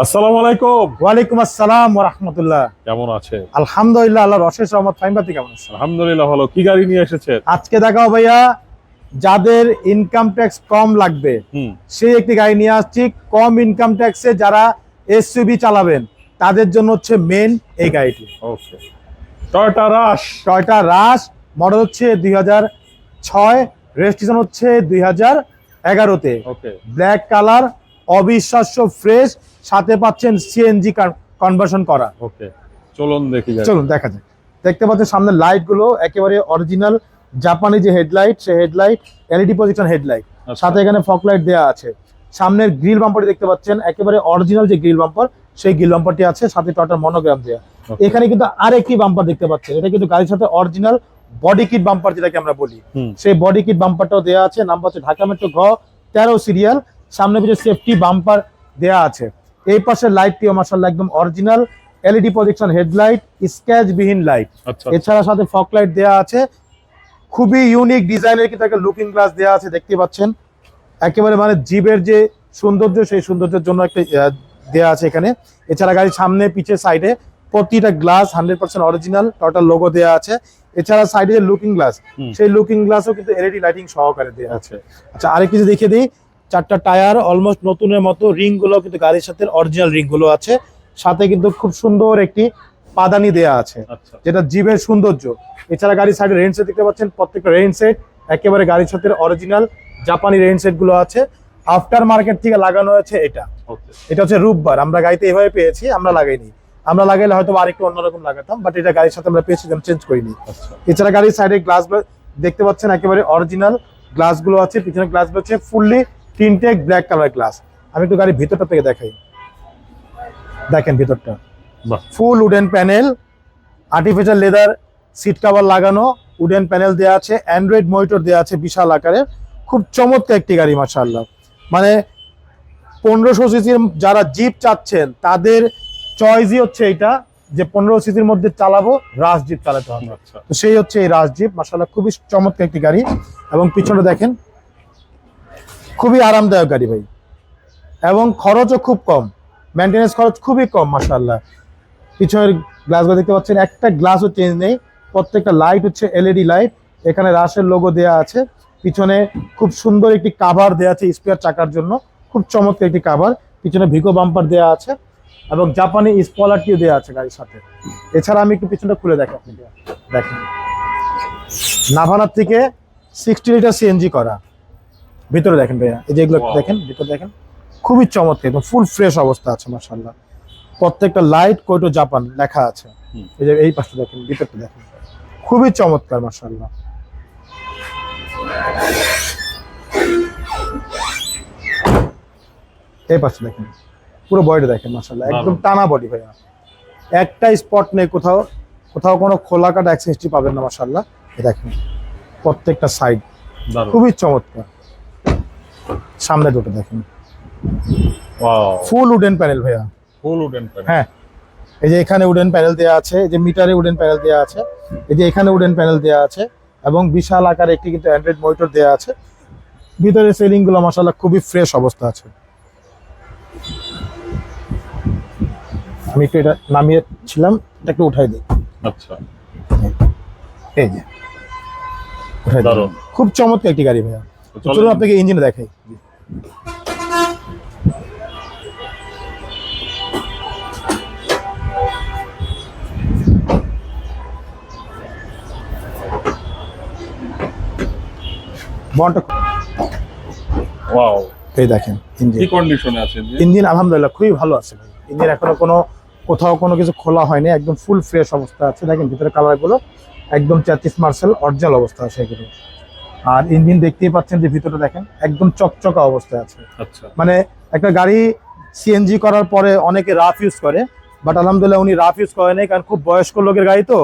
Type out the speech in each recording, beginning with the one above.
আসসালামু আলাইকুম। ওয়ালাইকুম আসসালাম রহমতুল্লাহ। কেমন আছে আলহামদুলিল্লাহ আল্লাহর অশেষ রহমত। ফাইমবাতি কেমন আছেন? আলহামদুলিল্লাহ ভালো। কি গাড়ি নিয়ে এসেছেন? আজকে দেখাও ভাইয়া যাদের ইনকাম ট্যাক্স কম লাগবে হুম। সেই একটি গাড়ি নিয়ে আসছি। কম ইনকাম ট্যাক্সে যারা এসইউবি চালাবেন তাদের জন্য হচ্ছে মেন এই গাড়িটি। Okay Toyota Rush Toyota Rush model হচ্ছে দুই হাজার ছয় রেজিস্ট্রেশন হচ্ছে দুই হাজার এগারোতে। ওকে ব্ল্যাক কালার অবিশ্বাস্য ফ্রেশ সাথে পাচ্ছেন সিএনজি কনভার্সন করা। ওকে চলুন দেখি চলুন দেখা যাক। দেখতে পাচ্ছেন সামনে লাইটগুলো একেবারে অরিজিনাল জাপানি যে হেডলাইট সেই হেডলাইট এলইডি পজিশন হেডলাইট। সাথে এখানে ফক লাইট দেওয়া আছে। সামনের গ্রিল বাম্পারটি দেখতে পাচ্ছেন একেবারে অরিজিনাল যে গ্রিল বাম্পার সেই গ্রিল বাম্পারটি আছে সাথে টটার মনোগ্রাম দেওয়া এখানে কিন্তু আরেকটি বাম্পার দেখতে পাচ্ছেন এটা কিন্তু গাড়ির সাথে অরিজিনাল বডি কিট বাম্পার যেটাকে আমরা বলি। সেই বডি কিট বাম্পারটাও দেওয়া আছে নাম্বার হচ্ছে ঢাকা মেট্রো ঘ তেরো সিরিয়াল সামনে পিছনে সেফটি বাম্পার দেওয়া আছে। এই পাশের লাইটটিও মার্শাল্লাহ একদম original LED projection headlight scratch বিহীন লাইট আচ্ছা। এছাড়া সাথে ফক লাইট দেওয়া আছে। খুবই ইউনিক ডিজাইনের কিন্তু একটা লুকিং গ্লাস দেওয়া আছে দেখতে পাচ্ছেন? একেবারে মানে জিবের যে সৌন্দর্য সেই সৌন্দর্যের জন্য একটা দেওয়া আছে এখানে। এছাড়া গাড়ির সামনে পিছে সাইডে প্রতিটা glass hundred percent original total logo দেওয়া আছে। এছাড়া সাইডে যে লুকিং গ্লাস সেই লুকিং গ্লাসও কিন্তু এলইডি লাইটিং সহকারে দেওয়া আছে। আছে আচ্ছা আরেক কিছু দেখিয়ে দিই চারটা টায়ার অলমোস্ট নতুনের মতো রিংগুলো কিন্তু গাড়ির সাথে অরিজিনাল রিংগুলো আছে। সাথে কিন্তু খুব সুন্দর একটি পাদানি দেয়া আছে আচ্ছা। যেটা জিভের সৌন্দর্য। এছাড়া গাড়ির সাইডে রেন সেট দেখতে পাচ্ছেন প্রত্যেকটা রেন সেট একেবারে গাড়ির সাথে অরিজিনাল জাপানি রেন সেটগুলো আছে। আফটার মার্কেট থেকে লাগানো হয়েছে এটা। এটা হচ্ছে রূপবার আমরা গাড়িতে এভাবে পেয়েছি আমরা লাগাইনি। আমরা লাগাইলে হয়তো আরেকটু অন্যরকম লাগাতাম বাট এটা গাড়ির সাথে আমরা পেয়েছি চেঞ্জ করিনি। আচ্ছা। এছাড়া গাড়ির সাইডে গ্লাস দেখতে পাচ্ছেন একেবারে অরিজিনাল গ্লাসগুলো আছে পিছনে গ্লাস হচ্ছে fully tinted black colour glass আমি একটু গাড়ির ভিতরটা থেকে দেখাই। দেখেন ভিতরটা। Full wooden panel artificial leather seat cover লাগানো উডেন প্যানেল দেওয়া আছে অ্যান্ড্রয়েড মনিটর দেওয়া আছে বিশাল আকারের খুব চমৎকার একটি গাড়ি মাশাআল্লাহ। মানে পনেরোশো সিসির যারা জিপ চাচ্ছেন তাদের চয়েসই হচ্ছে এটা যে পনেরো সিসির মধ্যে চালাবো রাস জিপ চালাতে হবে। আচ্ছা। তো সেই হচ্ছে এই রাজদীপ মাসাল্লাহ খুবই চমৎকার একটি গাড়ি। এবং পিছনে দেখেন খুবই আরামদায়ক গাড়ি ভাই। এবং খরচও খুব কম। মেনটেন্যান্স খরচ খুবই কম মাসাল্লাহ পিছনের গ্লাসগুলো দেখতে পাচ্ছেন, একটা গ্লাসও চেঞ্জ নেই। প্রত্যেকটা লাইট হচ্ছে এলইডি লাইট এখানে রাশের লোগো দেওয়া আছে। পিছনে খুব সুন্দর একটি কাভার দেওয়া আছে স্পেয়ার চাকার জন্য। খুব চমৎকার একটি কাভার পিছনে ভিগো বাম্পার দেওয়া আছে। এবং জাপানি স্পলারটিও দেওয়া আছে গাড়ির সাথে। এছাড়া আমি একটু পিছনটা খুলে দেখি আপনাকে। দেখেন। নাভানার থেকে সিক্সটি লিটার সিএনজি করা। ভিতরে দেখেন ভাইয়া এই যে এগুলো দেখেন ভিতরে দেখেন খুবই চমৎকার একদম ফুল ফ্রেশ অবস্থা আছে মার্শাল্লাহ প্রত্যেকটা লাইট কোটো জাপান লেখা আছে। এই যে এই পাশটা দেখেন ভিতরটা দেখেন। খুবই চমৎকার মার্শাল্লাহ এই পাশে দেখেন পুরো বডিটা দেখেন মার্শাল্লাহ একদম টানা বডি ভাইয়া। একটা স্পট নেই কোথাও কোথাও কোনো খোলা কাটা অ্যাক্সেসটি পাবেন না মার্শাল্লাহ দেখেন প্রত্যেকটা সাইড খুবই চমৎকার। সামনে দুটো দেখেন। ফুল উডেন প্যানেল ভাইয়া। ফুল উডেন প্যানেল হ্যাঁ। এই যে এখানে উডেন প্যানেল দেওয়া আছে এই যে মিটারে উডেন প্যানেল দেওয়া আছে এই যে এখানে উডেন প্যানেল দেওয়া আছে এবং বিশাল আকারে একটি কিন্তু অ্যান্ড্রয়েড মনিটর দেওয়া আছে। ভিতরে সেলিংগুলো মশালা খুবই ফ্রেশ অবস্থা আছে। আমি একটু এটা নামিয়েছিলাম এটা একটু উঠাই দিই। আচ্ছা। এই যে খুব চমৎকার একটি গাড়ি ভাইয়া। চলুন আপনাকে ইঞ্জিন দেখাই। ওয়াও এই দেখেন ইঞ্জিন কি কন্ডিশনে আছে ইঞ্জিন আলহামদুলিল্লাহ খুবই ভালো আছে ভাই। ইঞ্জিন এখনও কোনো কোথাও কোনো কিছু খোলা হয়নি একদম ফুল ফ্রেশ অবস্থা আছে। দেখেন ভিতরে কালারগুলো একদম চাতিস মার্সেল অরিজিনাল অবস্থা আছে এগুলো। আর ইঞ্জিন দেখতেই পাচ্ছেন যে ভিতরে দেখেন একদম চকচকা অবস্থায় আছে। আচ্ছা। মানে একটা গাড়ি সিএনজি করার পরে অনেকে রাফ ইউজ করে বাট আলহামদুলিল্লাহ উনি রাফ ইউজ করে নাই কারণ খুব বয়স্ক লোকের গাড়ি তো।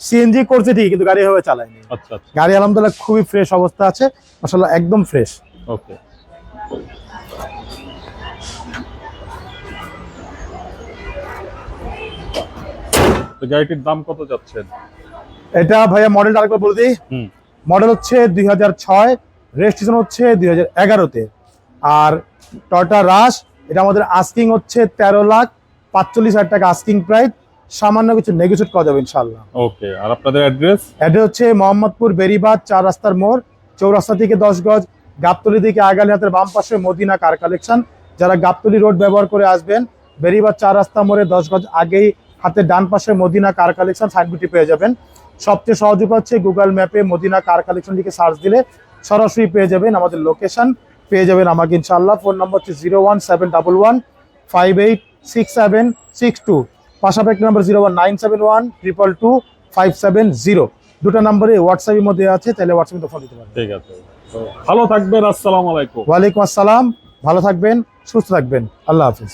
সিএনজি করছে ঠিকই কিন্তু গাড়ি এভাবে চালায়নি আচ্ছা আচ্ছা। গাড়ি আলহামদুলিল্লাহ খুবই ফ্রেশ অবস্থা আছে মাসাল্লাহ একদম ফ্রেশ ওকে। তো গাড়িটির দাম কত যাচ্ছেন? এটা ভাইয়া মডেলটা আরেকবার বলে দিই। হুম। মডেল হচ্ছে দুই হাজার ছয় রেজিস্ট্রেশন হচ্ছে দুই হাজার এগারোতে। আর টয়টা রাশ এটা আমাদের আস্কিং হচ্ছে তেরো লাখ পাঁচচল্লিশ হাজার টাকা আস্কিং প্রাইস সামান্য কিছু নেগোসিয়েট করা যাবে ইনশাল্লাহ ওকে আর আপনাদের অ্যাড্রেস এটা হচ্ছে মোহাম্মদপুর বেরিবাদ চার রাস্তার মোড় চৌরাস্তা থেকে দশ গজ গাবতলি থেকে আগালি হাতের বাম পাশে মদিনা কার কালেকশন যারা গাবতলি রোড ব্যবহার করে আসবেন বেরিবাদ চার রাস্তা মোড়ে দশ গজ আগেই হাতের ডান পাশে মদিনা কার কালেকশন সাইনবোর্ডটি পেয়ে যাবেন। সবচেয়ে সহজ উপায় হচ্ছে গুগল ম্যাপে মদিনা কার কালেকশন লিখে সার্চ দিলে সরাসরি পেয়ে যাবেন আমাদের লোকেশন পেয়ে যাবেন আমাকে ইনশাল্লাহ ফোন নম্বর হচ্ছে zero one seven double one five eight six seven six two পাশাপাশি number zero one nine seven one triple two five seven zero দুটো নম্বরে হোয়াটসঅ্যাপের মধ্যে আছে তাহলে হোয়াটসঅ্যাপে ফোন দিতে পারেন ঠিক আছে। ভালো থাকবেন আসসালামু আলাইকুম। ওয়ালাইকুম আসসালাম ভালো থাকবেন সুস্থ থাকবেন। আল্লাহ হাফিজ।